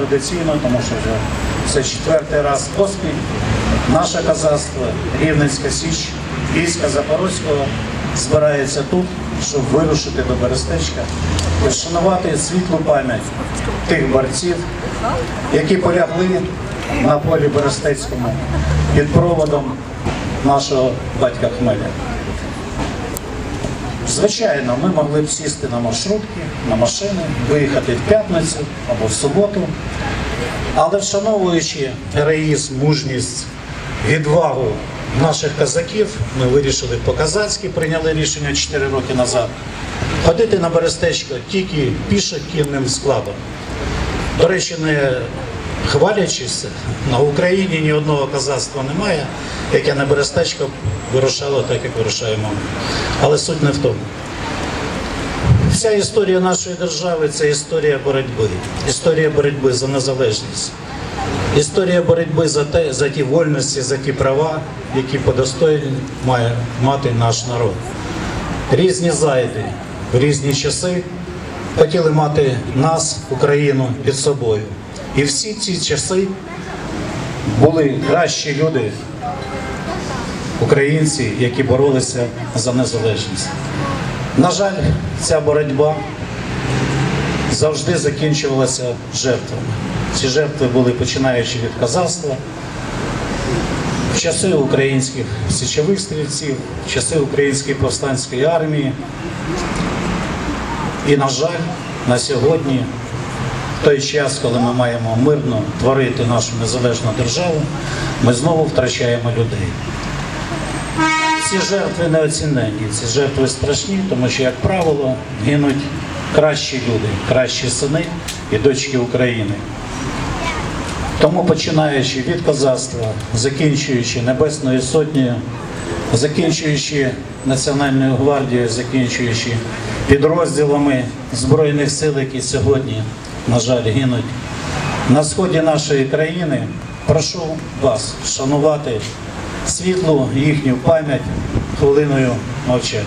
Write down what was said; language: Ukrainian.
Традиційно, тому що вже це четвертий раз поспіль. Наше казацтво, Рівненська Січ, війська Запорозького збирається тут, щоб вирушити до Берестечка і вшанувати світлу пам'ять тих борців, які полягли на полі Берестецькому під проводом нашого батька Хмеля. Звичайно, ми могли б сісти на маршрутки, на машини, виїхати в п'ятницю або в суботу. Але вшановуючи героїзм, мужність, відвагу наших казаків, ми вирішили по-казацьки, прийняли рішення 4 роки назад, ходити на Берестечко тільки пішохідним складом. До речі, не хвалячись, на Україні ні одного казацтва немає, яке на Берестечко вирушало так, як вирушаємо. Але суть не в тому. Вся історія нашої держави це історія боротьби, історія боротьби за незалежність, історія боротьби за те, за ті вольності, за ті права, які по достойні має мати наш народ. Різні зайди в різні часи хотіли мати нас, Україну, під собою. І всі ці часи були кращі люди, українці, які боролися за незалежність. На жаль, ця боротьба завжди закінчувалася жертвами. Ці жертви були починаючи від казацтва, в часи українських січових стрільців, в часи української повстанської армії. І, на жаль, на сьогодні, в той час, коли ми маємо мирно творити нашу незалежну державу, ми знову втрачаємо людей. Ці жертви неоціненні, ці жертви страшні, тому що, як правило, гинуть кращі люди, кращі сини і дочки України. Тому починаючи від козацтва, закінчуючи Небесною сотнею, закінчуючи Національною гвардією, закінчуючи підрозділами Збройних сил, які сьогодні, на жаль, гинуть на сході нашої країни, прошу вас шанувати світлу їхню пам'ять хвилиною мовчання.